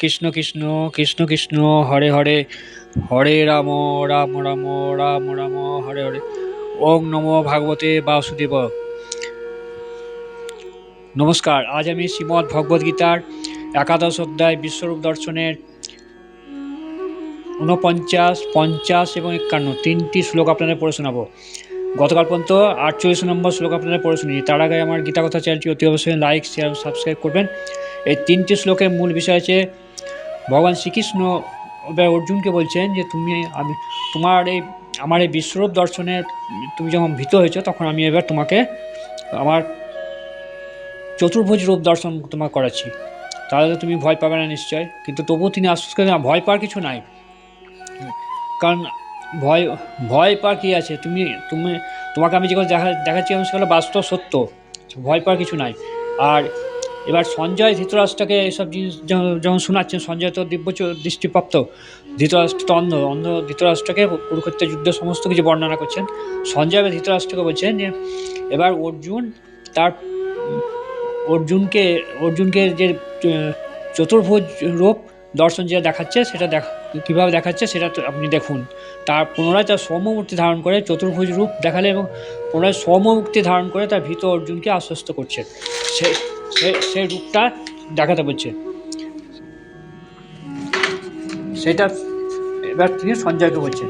কৃষ্ণ কৃষ্ণ কৃষ্ণ কৃষ্ণ, হরে হরে হরে রাম রাম রাম রাম রাম, হরে হরে। ওম নমো ভাগবতে বাসুদেব। নমস্কার, আজ আমি শ্রীমদ্ ভগবদ্গীতার একাদশ অধ্যায় বিশ্বরূপ দর্শনের ঊনপঞ্চাশ, পঞ্চাশ এবং একান্ন তিনটি শ্লোক আপনাদের পড়ে শোনাবো। গতকাল পর্যন্ত আটচল্লিশ নম্বর শ্লোক আপনাদের পড়ে শুনিয়েছি তার আগে আমার গীতা কথা চ্যানেলটি অতি অবশ্যই লাইক, শেয়ার সাবস্ক্রাইব করবেন। এই তিনটি শ্লোকের মূল বিষয় আছে ভগবান শ্রীকৃষ্ণ অর্জুনকে বলছেন যে তুমি আমি, তোমার এই, আমার এই বিশ্বরূপ দর্শনে তুমি যখন ভীত হয়েছো, তখন আমি এবার তোমাকে আমার চতুর্ভুজ রূপ দর্শন তোমার করাচ্ছি। তাহলে তো তুমি ভয় পাবে না নিশ্চয়, কিন্তু তবুও তিনি আশ্বাস করেন ভয় পাওয়ার কিছু নাই। কারণ ভয় ভয় পাওয়ার কী আছে? তুমি তুমি, তোমাকে আমি যেগুলো দেখা, দেখাচ্ছি আমি সেগুলো বাস্তব সত্য। ভয় পাওয়ার কিছু নাই। আর এবার সঞ্জয় ধৃতরাষ্ট্রকে এসব জিনিস যখন শোনাচ্ছেন, সঞ্জয় তো দিব্য দৃষ্টিপ্রাপ্ত। ধৃতরাষ্ট্র তো অন্ধ অন্ধ ধৃতরাষ্ট্রকে কুরুক্ষেত্রের যুদ্ধ সমস্ত কিছু বর্ণনা করছেন। সঞ্জয় ধৃতরাষ্ট্রকে বলছেন যে, এবার অর্জুন তার, অর্জুনকে অর্জুনকে যে চতুর্ভুজ রূপ দর্শন যেটা দেখাচ্ছে, সেটা দেখ, কীভাবে দেখাচ্ছে সেটা আপনি দেখুন। তার পুনরায় তার সৌম্যমূর্তি ধারণ করে চতুর্ভুজ রূপ দেখালে এবং পুনরায় সৌম্যমূর্তি ধারণ করে তার ভীত অর্জুনকে আশ্বস্ত করছে। সে- সেই রূপটা দেখাতে বলছে। সেটা এবার তিনি সঞ্জয়কে বলছেন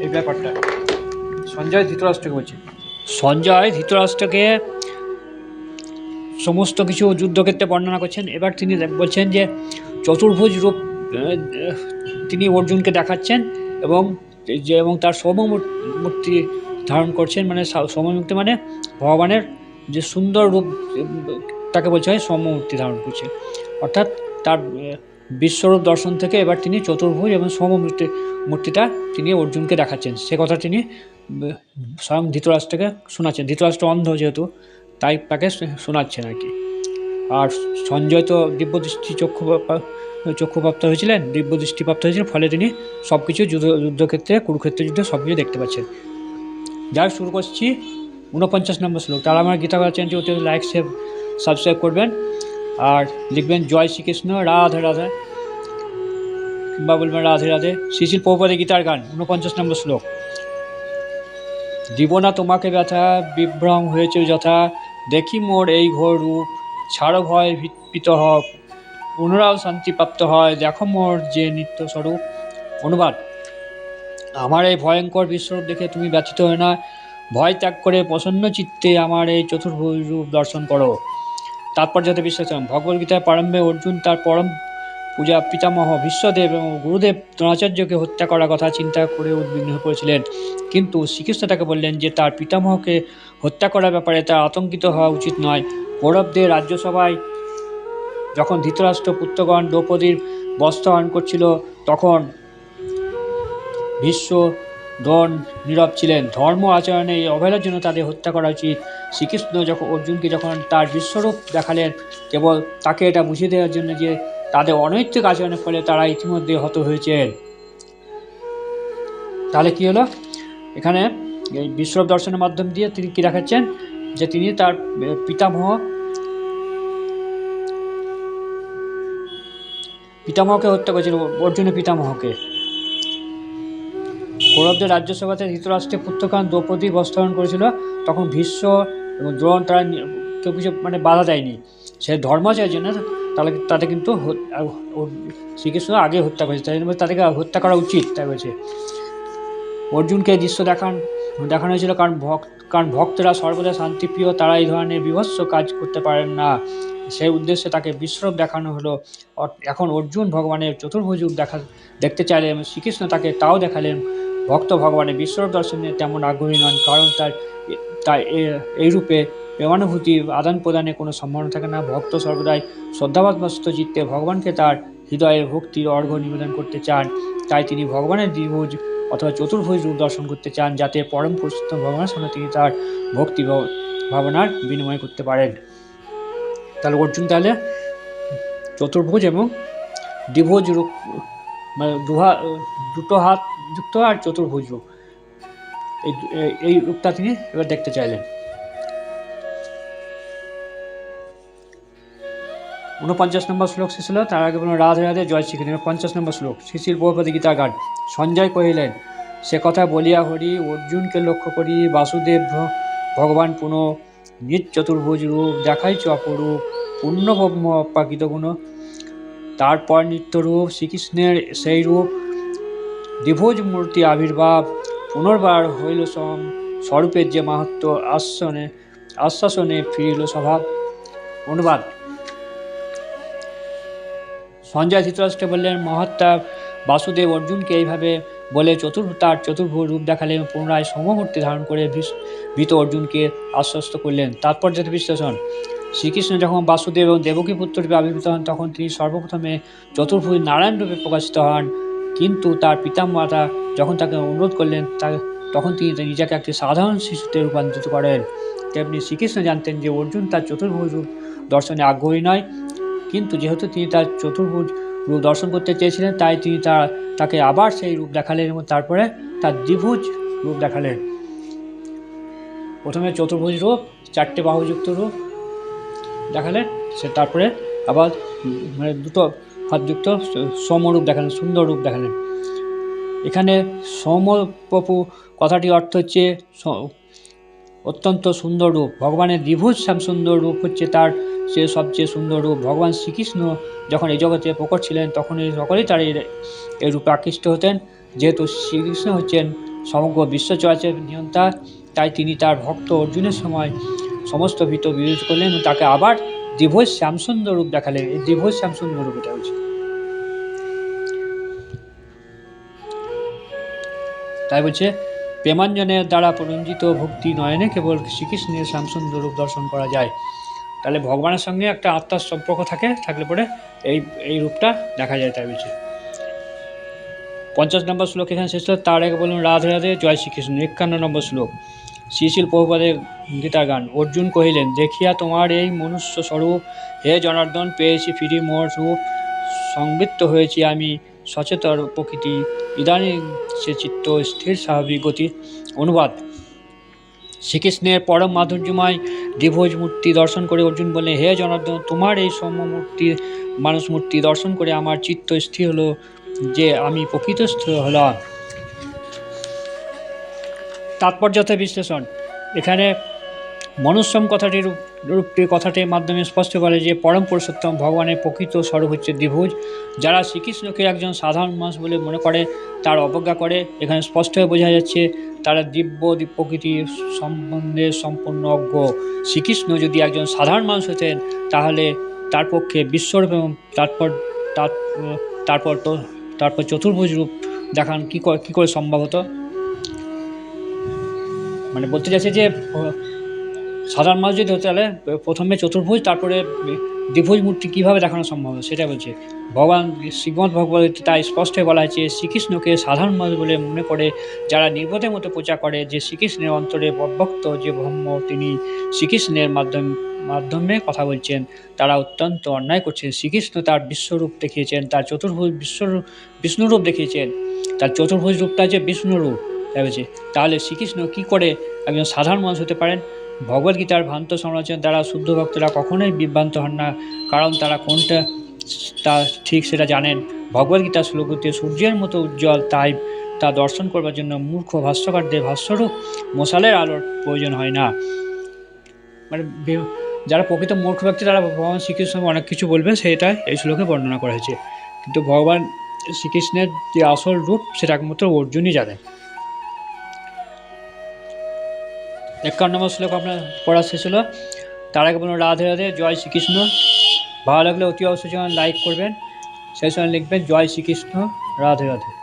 এই ব্যাপারটা। সঞ্জয় ধৃতরাষ্ট্রকে বলছে। সঞ্জয় ধৃতরাষ্ট্রকে সমস্ত কিছু যুদ্ধক্ষেত্রে বর্ণনা করছেন। এবার তিনি বলছেন যে, চতুর্ভুজ রূপ তিনি অর্জুনকে দেখাচ্ছেন এবং যে, এবং তার সৌম্য মূর- ধারণ করছেন। মানে সা- মানে ভগবানের যে সুন্দর রূপ তাকে বলছে হয় সৌম্যমূর্তি ধারণ করছে। অর্থাৎ তার বিশ্বরূপ দর্শন থেকে এবার তিনি চতুর্ভুজ এবং সৌম্যমূর্তি মূর্তিটা তিনি অর্জুনকে দেখাচ্ছেন। সে কথা তিনি স্বয়ং ধৃতরাষ্ট্রকে শোনাচ্ছেন। ধৃতরাষ্ট্র অন্ধ যেহেতু, তাই তাকে শোনাচ্ছেন আর কি। আর সঞ্জয় তো দিব্যদৃষ্টি চক্ষু চক্ষুপ্রাপ্ত হয়েছিলেন দিব্য দৃষ্টিপ্রাপ্ত হয়েছিলেন ফলে তিনি সব কিছু যুদ্ধ, যুদ্ধক্ষেত্রে কুরুক্ষেত্রের যুদ্ধে সব কিছু দেখতে পাচ্ছেন। যাই শুরু করছি। ঊনপঞ্চাশ নম্বর শ্লোক। তারা আমার গীতা অতি লাইক সেভ সাবস্ক্রাইব করবেন আর লিখবেন জয় শ্রীকৃষ্ণ, রাধে রাধে। কিংবা বলবেন রাধে রাধে। শিশির পৌপদে গীতার গান, ঊনপঞ্চাশ নম্বর শ্লোক। দিব না তোমাকে ব্যথা, বিভ্রম হয়েছে যথা। দেখি মোর এই ঘোর রূপ, ছাড়ো ভয় ভীত হব পুনরাও শান্তিপ্রাপ্ত হয়, দেখো মোর যে নিত্য স্বরূপ। অনুবাদ, আমার এই ভয়ঙ্কর বিশ্বরূপ দেখে তুমি ব্যথিত হয় না। ভয় ত্যাগ করে প্রসন্ন চিত্তে আমার এই চতুর্ভুজ রূপ দর্শন করো। তাৎপর্যতে বিশ্লেষণ ভগবদ্গীতার প্রারম্ভে অর্জুন তার পরম পূজা পিতামহ বিশ্বদেব এবং গুরুদেব দ্রোণাচার্যকে হত্যা করার কথা চিন্তা করে উদ্বিগ্ন পড়েছিলেন। কিন্তু শ্রীকৃষ্ণ তাকে বললেন যে, তার পিতামহকে হত্যা করার ব্যাপারে তার আতঙ্কিত হওয়া উচিত নয়। কৌরবদের রাজ্যসভায় যখন ধৃতরাষ্ট্র পুত্রগণ দ্রৌপদীর বস্ত্র বস্ত্রহরণ করছিল, তখন ভীষ্ম দ্রোণ নীরব ছিলেন। ধর্ম আচরণে এই অবহেলার জন্য তাদের হত্যা করা উচিত। শ্রীকৃষ্ণ যখন অর্জুনকে যখন তার বিশ্বরূপ দেখালেন, কেবল তাকে এটা বুঝিয়ে দেওয়ার জন্য যে তাদের অনৈতিক আচরণের ফলে তারা ইতিমধ্যে হত হয়েছেন। তাহলে কি হলো? এখানে এই বিশ্বরূপ দর্শনের মাধ্যম দিয়ে তিনি কি দেখাচ্ছেন? যে তিনি তার পিতামহ, পিতামহকে হত্যা করেছিল অর্জুনের পিতামহকে। কৌরবদের রাজ্যসভাতে ধৃতরাষ্ট্রের পুত্রকান দ্রৌপদী বস্ত্রহরণ করেছিল। তখন ভীষ্ম এবং দ্রোণ তারা কেউ কিছু মানে বাধা দেয়নি। সে ধর্মাচারের জন্য তাহলে তাদের কিন্তু শ্রীকৃষ্ণ আগে হত্যা করেছে, তাই জন্য তাদেরকে হত্যা করা উচিত, তাই বলছে। অর্জুনকে দৃশ্য দেখান, দেখানো হয়েছিল কারণ ভক্ত, কারণ ভক্তরা সর্বদা শান্তিপ্রিয়, তারা এই ধরনের বিভৎস কাজ করতে পারেন না। সেই উদ্দেশ্যে তাকে বিশ্বরূপ দেখানো হলো। এখন অর্জুন ভগবানের চতুর্ভুজ দেখা, দেখতে চাইলেন শ্রীকৃষ্ণ তাকে তাও দেখালেন। ভক্ত ভগবানের বিশ্বরূপ দর্শনে তেমন আগ্রহী নন, কারণ তার তাই এ- এই রূপে প্রেমানুভূতি আদান প্রদানে কোনো সম্ভাবনা থাকে না। ভক্ত সর্বদাই শ্রদ্ধাবাদমস্ত চিত্তে ভগবানকে তার হৃদয়ে ভক্তির অর্ঘ্য নিবেদন করতে চান। তাই তিনি ভগবানের দ্বিভুজ অথবা চতুর্ভুজ রূপ দর্শন করতে চান, যাতে পরম পুরুষোত্তম ভগবানের সঙ্গে তিনি তার ভক্তি ভাবনার বিনিময় করতে পারেন। তাহলে অর্জুন তাহলে চতুর্ভুজ এবং দ্বিভুজ রূপ মানে দুহা, দুটো হাত যুক্ত আর চতুর্ভুজ রূপ। এই, এই- রূপটা তিনি এবার দেখতে চাইলেন। উনপঞ্চাশ নম্বর শ্লোক শেষ হলো, তার আগে বলুন, রাধে রাধে, জয় শ্রীকৃষ্ণ। পঞ্চাশ নম্বর শ্লোক, শিশির বহুপতি গীতা গান। সঞ্জয় কহিলেন, সে কথা বলিয়া হরি, অর্জুনকে লক্ষ্য করি, বাসুদেব ভগবান পুনঃ, নিজ চতুর্ভুজ রূপ দেখাইছ অপরূপ পূর্ণব্রহ্ম অপ্রাকৃত গুণ। তারপর নিত্যরূপ শ্রীকৃষ্ণের সেই রূপ দ্বিভুজ মূর্তি আবির্ভাব পুনর্বার হইল সম, স্বরূপের যে মাহাত্ম আশ্বাসনে আশ্বাসনে ফিরিল স্বভাব অনুবাদ। সঞ্জয় ধৃতরাষ্ট্র বললেন, মহাত্মা বাসুদেব অর্জুনকে এইভাবে বলে চতুর তার চতুর্ভুজ রূপ দেখালেন পুনরায় সমমূর্তি ধারণ করে ভীত অর্জুনকে আশ্বস্ত করলেন। তাৎপর্য বিশ্লেষণ। শ্রীকৃষ্ণ যখন বাসুদেব এবং দেবকী পুত্র রূপে আবির্ভূত হন, তখন তিনি সর্বপ্রথমে চতুর্ভুজ নারায়ণ রূপে প্রকাশিত হন। কিন্তু তার পিতামাতা যখন তাকে অনুরোধ করলেন তখন তিনি নিজেকে একটি সাধারণ শিশুতে রূপান্তরিত করেন। তেমনি শ্রীকৃষ্ণ জানতেন যে অর্জুন তার চতুর্ভুজ দর্শনে আগ্রহী নয়। কিন্তু যেহেতু তিনি তার চতুর্ভুজ রূপ দর্শন করতে চেয়েছিলেন, তাই তিনি তার, তাকে আবার সেই রূপ দেখালেন এবং তারপরে তার দ্বিভুজ রূপ দেখালেন। প্রথমে চতুর্ভুজ রূপ, চারটে বাহুযুক্ত রূপ দেখালেন, সে তারপরে আবার মানে দুটো হাতযুক্ত সমরূপ দেখালেন, সুন্দর রূপ দেখালেন। এখানে সমপপু কথাটির অর্থ হচ্ছে অত্যন্ত সুন্দর রূপ। ভগবানের দ্বিভুজ শ্যাম সুন্দর রূপ হচ্ছে তার সে সবচেয়ে সুন্দর রূপ। ভগবান শ্রীকৃষ্ণ যখন এই জগতে প্রকট ছিলেন তখন এই সকলেই তার এই এই রূপে আকৃষ্ট হতেন। যেহেতু শ্রীকৃষ্ণ হচ্ছেন সমগ্র বিশ্ব চরাচর নিয়ন্তা, তাই তিনি তার ভক্ত অর্জুনের সময় সমস্ত ভীত বিরোধ করলেন তাকে আবার দ্বিভোজ শ্যামসুন্দর রূপ দেখালেন। এই দ্বিভোজ শ্যামসুন্দর রূপ এটা হচ্ছে। তাই বলছে, প্রেমাঞ্জনের দ্বারা প্ররঞ্জিত ভক্তি নয়নে কেবল শ্রীকৃষ্ণের শ্যামসুন্দর রূপ দর্শন করা যায়। তাহলে ভগবানের সঙ্গে একটা আত্মার সম্পর্ক থাকে, থাকলে পরে এই এই রূপটা দেখা যায় তাই বলছে। পঞ্চাশ নম্বর শ্লোক এখানে শেষ তার আগে বলুন, রাধে রাধে, জয় শ্রীকৃষ্ণ, একান্ন নম্বর শ্লোক। শ্রীশিল প্রভুপাদের গীতা গান, অর্জুন কহিলেন, দেখিয়া তোমার এই মনুষ্য স্বরূপ, হে জনার্দন, পেয়েছি ফিরি মোর রূপ, সংবৃত্ত হয়েছি আমি। সচেতন প্রকৃতি, ইদানিং সে চিত্ত স্থির স্বাভাবিক গতি, অনুবাদ। শ্রীকৃষ্ণের পরম মাধুর্যময় দ্বিভোজ মূর্তি দর্শন করে অর্জুন বলে হে জনার্দন, তোমার এই সৌম্য মূর্তি মানুষ মূর্তি দর্শন করে আমার চিত্ত স্থির হলো যে আমি প্রকৃতস্থ হলাম। তাৎপর্যতা বিশ্লেষণ। এখানে মনুষ্যম কথাটির রূপটি কথাটির মাধ্যমে স্পষ্ট করে যে পরম পুরুষোত্তম ভগবানের প্রকৃত স্বরূপ হচ্ছে দ্বিভুজ, যারা শ্রীকৃষ্ণকে একজন সাধারণ মানুষ বলে মনে করে, তার অবজ্ঞা করে। এখানে স্পষ্ট হয়ে বোঝা যাচ্ছে, তারা দিব্য প্রকৃতির সম্বন্ধে সম্পূর্ণ অজ্ঞ। শ্রীকৃষ্ণ যদি একজন সাধারণ মানুষ হতেন, তাহলে তার পক্ষে বিশ্বরূপ এবং তারপর তার তারপর তো তারপর চতুর্ভুজ রূপ দেখান কী করে কী করে সম্ভব হতো? মানে বলতে চাইছে যে সাধারণ মানুষ যদি হতে তাহলে প্রথমে চতুর্ভুজ, তারপরে দ্বিভুজ মূর্তি কীভাবে দেখানো সম্ভব সেটা বলছে। ভগবান শ্রীমৎ ভগবত তাই স্পষ্ট বলা হয়েছে, শ্রীকৃষ্ণকে সাধারণ মানুষ বলে মনে করে, যারা নির্বোধের মতো পূজা করে, যে শ্রীকৃষ্ণের অন্তরে অব্যক্ত যে ব্রহ্ম, তিনি শ্রীকৃষ্ণের মাধ্যমে মাধ্যমে কথা বলছেন, তারা অত্যন্ত অন্যায় করছেন শ্রীকৃষ্ণ তার বিশ্বরূপ দেখিয়েছেন, তার চতুর্ভুজ বিশ্বরূপ, বিষ্ণুরূপ দেখিয়েছেন, তার চতুর্ভুজ রূপটা যে বিষ্ণুরূপ তাহলে শ্রীকৃষ্ণ কি করে একজন সাধারণ মানুষ হতে পারেন? ভগবদ্গীতার ভ্রান্ত সমালোচনা দ্বারা শুদ্ধ ভক্তরা কখনোই বিভ্রান্ত হন না। কারণ তারা কোনটা তা ঠিক সেটা জানেন। ভগবদ্গীতার শ্লোকতে সূর্যের মতো উজ্জ্বল, তাই তা দর্শন করবার জন্য মূর্খ ভাষ্যকারদের ভাষ্যরূপ মশালের আলোর প্রয়োজন হয় না। মানে যারা প্রকৃত মূর্খ ব্যক্তি, তারা ভগবান শ্রীকৃষ্ণ অনেক কিছু বলবে সেটা এই শ্লোকে বর্ণনা করা হয়েছে। কিন্তু ভগবান শ্রীকৃষ্ণের যে আসল রূপ, সেটা একমাত্র অর্জুনই জানে একান্ন নম্বর শ্লোক আপনার পড়া শেষ হলো। তার আগে বলুন, রাধে রাধে, জয় শ্রীকৃষ্ণ। ভালো লাগলে অতি অবশ্যই লাইক করবেন, সেই সময় লিখবেন, জয় শ্রীকৃষ্ণ, রাধে রাধে।